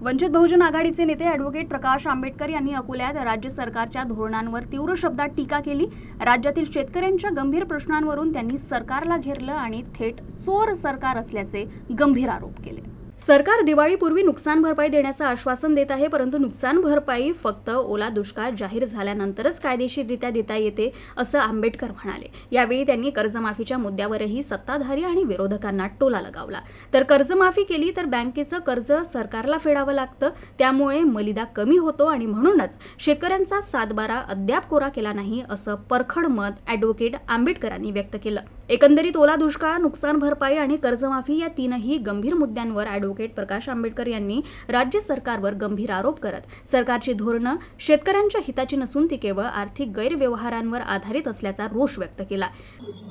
वंचित बहुजन आघाडीचे नेते ॲडव्होकेट प्रकाश आंबेडकर यांनी अकोल्यात राज्य सरकारच्या धोरणांवर तीव्र शब्दात टीका केली. राज्यातील शेतकऱ्यांच्या गंभीर प्रश्नांवरून त्यांनी सरकारला घेरलं आणि थेट चोर सरकार असल्याचे गंभीर आरोप केले. सरकार दिवाळीपूर्वी नुकसान भरपाई देण्याचं आश्वासन देत आहे परंतु नुकसान भरपाई फक्त ओला दुष्काळ जाहीर झाल्यानंतरच कायदेशीररित्या देता येते असं आंबेडकर म्हणाले. यावेळी त्यांनी कर्जमाफीच्या मुद्द्यावरही सत्ताधारी आणि विरोधकांना टोला लगावला. तर कर्जमाफी केली तर बँकेचं कर्ज सरकारला फेडावं लागतं त्यामुळे मलिदा कमी होतो आणि म्हणूनच शेतकऱ्यांचा सातबारा अद्याप कोरा केला नाही असं परखड मत ॲडव्होकेट आंबेडकरांनी व्यक्त केलं. एकंदरीत ओला दुष्काळ नुकसान भरपाई आणि कर्जमाफी या तीनही गंभीर मुद्द्यांवर ॲडव्होकेट प्रकाश आंबेडकर यांनी राज्य सरकारवर गंभीर आरोप करत सरकारची धोरणं शेतकऱ्यांच्या हिताची नसून ती केवळ आर्थिक गैरव्यवहारांवर आधारित असल्याचा रोष व्यक्त केला.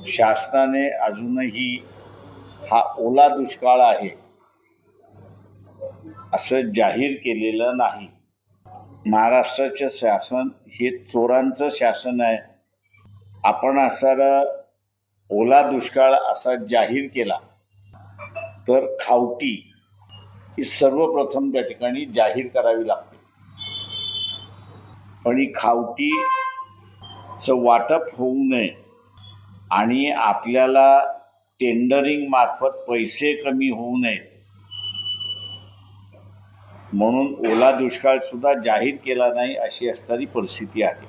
शासनाने अजूनही हा ओला दुष्काळ आहे असं जाहीर केलेलं नाही. महाराष्ट्राचं शासन हे चोरांचं शासन आहे. आपण असणारं ओला दुष्काळ असा जाहीर केला तर खावटी ही सर्वप्रथम त्या ठिकाणी जाहीर करावी लागते. पण ही खावटीचं वाटप होऊ नये आणि आपल्याला टेंडरिंग मार्फत पैसे कमी होऊ नयेत. म्हणून ओला दुष्काळ सुद्धा जाहीर केला नाही अशी असणारी परिस्थिती आहे.